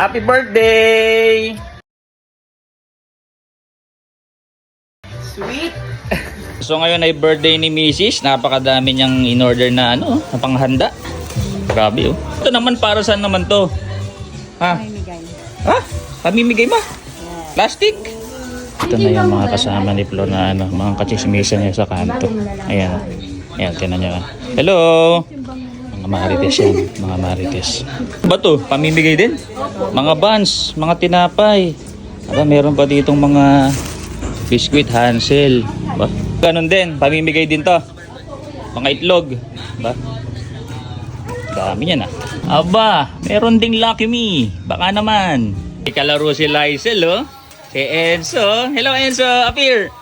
Happy birthday! Sweet. So ngayon ay birthday ni Mrs. Napakadami niyang in-order na ano, na panghanda. Grabe oh. Ito naman para saan naman to? Ha? Ha? Pamimigay ba? Plastic? Ito na yung mga kasama ni Flo na ano, mga kachismisan niya sa kanto. Ayan. Ayan, tinan niyo. ah. Hello! Marites yan, mga marites. Ba to? Pamimigay din? Mga buns, mga tinapay. Aba, meron pa ditong mga biscuit Hansel. Ba? Ganon din, pamimigay din to. Mga itlog. Ba? Dami niya na. Aba, meron ding Lucky Me. Baka naman. Ikalaro si Lysel, oh. Si Enzo. Hello, Enzo. Appear.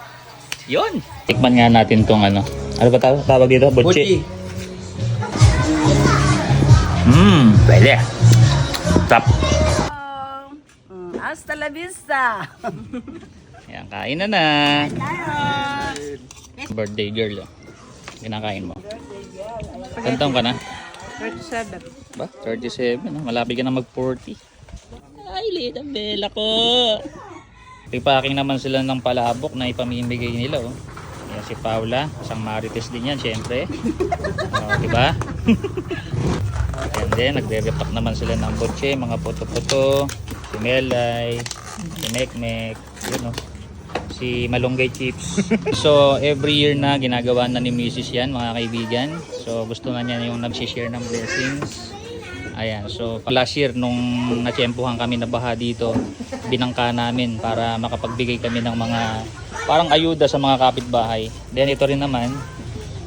Yon. Tikman nga natin tong ano. Ano ba tawag, dito? Butchi. Mmm, pwede. Tap. Mm, Hasta la vista. Ayan, kain na na. Birthday girl, oh. Kinakain mo. Ilan taon ka na? 37. Ba? 37, no? Malapit ka na mag-40. Ay, liit ang bela ko. Pipacking naman sila ng palabok na ipamimigay nila, oh. Yan si Paula, isang marites din yan, syempre. Oh, di Yan din, nagre-repack naman sila ng botche, mga puto-puto, si Melay, si Mekmek, yun, oh. si Malunggay Chips. so, every year na ginagawa na ni Mrs. yan, mga kaibigan. So, gusto na niya yung nagsishare ng blessings. Ayan, so last year nung natsyempohan kami na baha dito, binangka namin para makapagbigay kami ng mga parang ayuda sa mga kapitbahay. Then ito rin naman,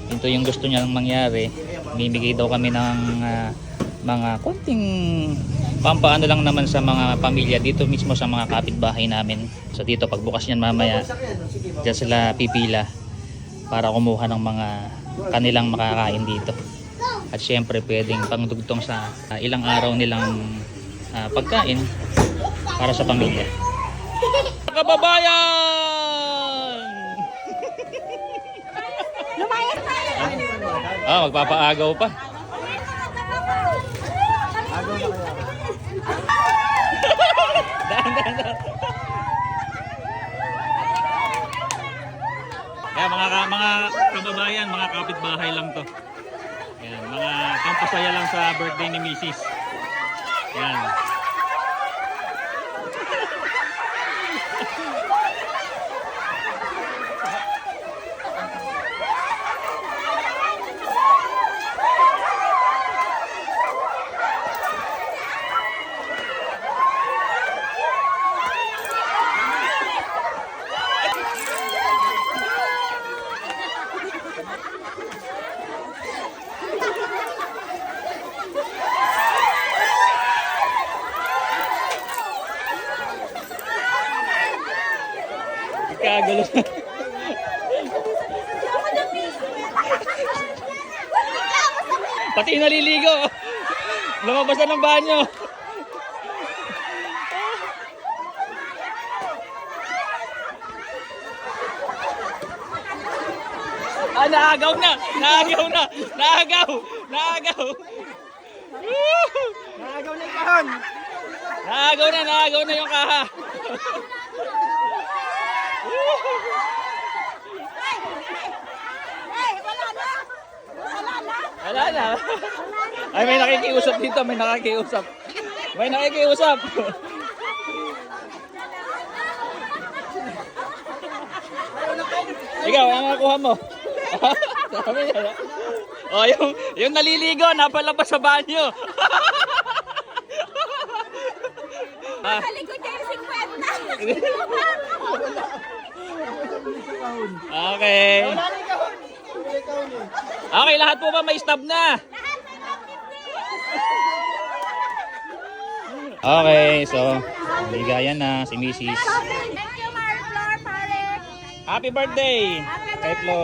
ito yung gusto niya lang mangyari. Mimigay daw kami ng ah, mga konting pampaano lang naman sa mga pamilya dito mismo sa mga kapitbahay namin. So dito pagbukas niyan mamaya, diyan sila pipila para kumuha ng mga kanilang makakain dito. At syempre pwedeng pangdugtong sa ah, ilang araw nilang ah, pagkain para sa pamilya. Kababayan! Ah, magpapaagaw pa. Dahan, dahan. Kaya mga mga kababayan, mga kapitbahay lang to. Yan, mga pampasaya lang sa birthday ni Mrs. Yan. Kagulo. Pati naliligo. Lumabas na ng banyo. Ah, naagaw na! Naagaw na! Naagaw! Naagaw! Nagaw na yung kahon. Naagaw na! Naagaw na yung kaha! Wala na. Ay, may nakikiusap dito. May nakikiusap. May nakikiusap. Ikaw, ano nakuha mo? Sabi niya. Oh, yung, yung naliligo, napalabas sa banyo. Likod niya yung 50. okay. Okay, lahat po ba may stop na? Okay, so bigayan na si Mrs. Thank you, Mary Flor, pare. Happy birthday kay Flo.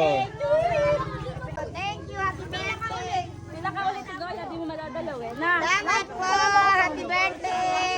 Thank you, happy birthday. Pila ka ulit ito, hindi mo madadalaw eh. Na, Salamat po, happy birthday.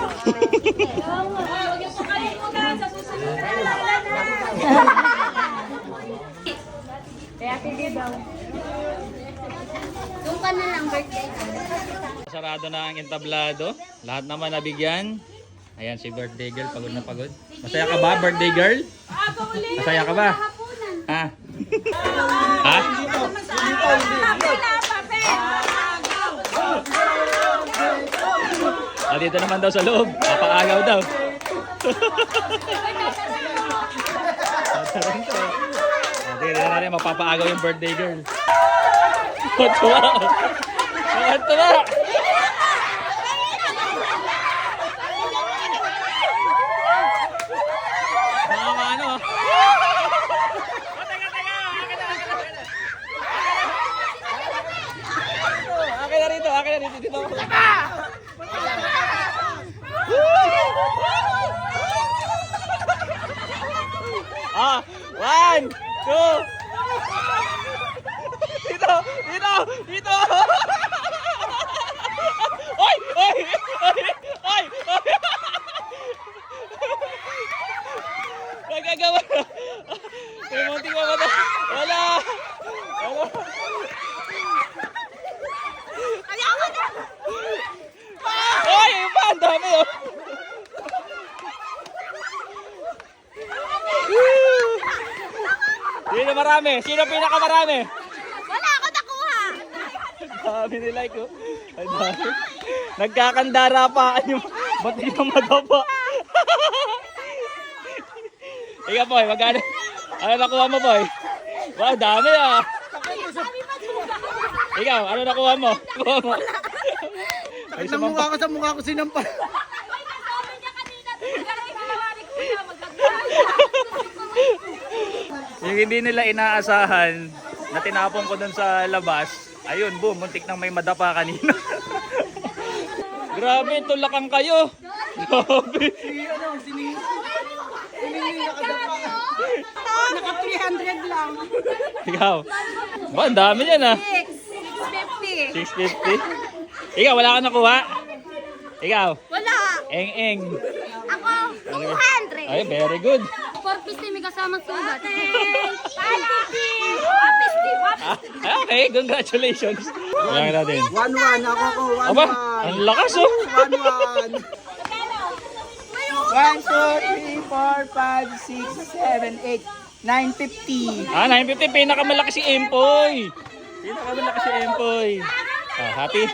Doon ka na lang, birthday. Sarado na ang entablado. Lahat naman nabigyan. Ayan si birthday girl, pagod na pagod. Masaya ka ba, birthday girl? Masaya ka ba? Ha? ha? Ah, dito naman daw sa loob. Papaagaw daw. Tataranta. Ah, Sige, dito natin mapapaagaw yung birthday girl. Tuwa. Tuwa. Ano. Akin na rito, akin na rito. Dito ako. Ah, one, two. Dito, dito, dito. Oy, oy, oy, oy, oy. Nagagawa. May munting na? Wala. Wala. Oy, iba, ang dami oh. Sino marami? Sino pinakamarami? Wala ako nakuha! Dami ni like oh. Dami. Nagkakandara pa yung ba't di na madapa? Ikaw boy, magkano? Ano nakuha mo boy? Wow, dami ah. Ikaw, ano nakuha mo? Nakuha mo? Ay, Sa mukha ko sa mukha ko sinampal. Yung hindi nila inaasahan na tinapon ko dun sa labas, ayun, boom, muntik nang may madapa kanina. Grabe, tulakan kayo. Grabe. Naka 300 lang. Ikaw. Ba, ang dami yan ah. 650. 650. Ikaw, wala ka nakuha? Ikaw, Wala! eng-eng. Ako, 200! Ay, very good. 450 may kasamang sugat. 550! 550! Ah, okay, congratulations. Wala ka natin. 1-1 ako ko. 1-1. Aba, ang lakas oh. 1-1. 1, 2, 3, 4, 5, 6, 7, 8, 950. Ah, 950, pinakamalaki si Empoy. Pinakamalaki si Empoy. Ah, happy?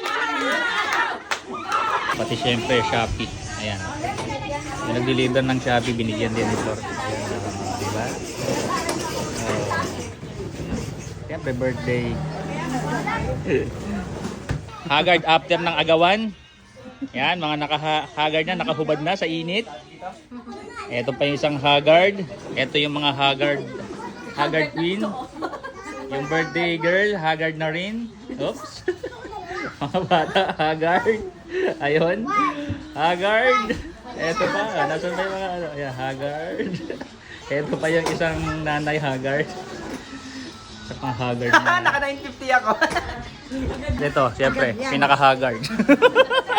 Pati syempre, Shopee. Ayan. Yung nag-deliver ng Shopee, binigyan din ni Lord. Uh, diba? Uh, syempre, birthday. Haggard after ng agawan. Yan, mga naka-haggard na, nakahubad na sa init. Ito pa yung isang haggard. Ito yung mga haggard. Haggard queen. Yung birthday girl, haggard na rin. Oops. mga bata, haggard. Ayun. Haggard. Ito pa. Nasaan pa yung mga ano? Ayan, haggard. Ito pa yung isang nanay haggard. Sa pang haggard na. Naka 950 ako. Ito, siyempre, pinaka-haggard.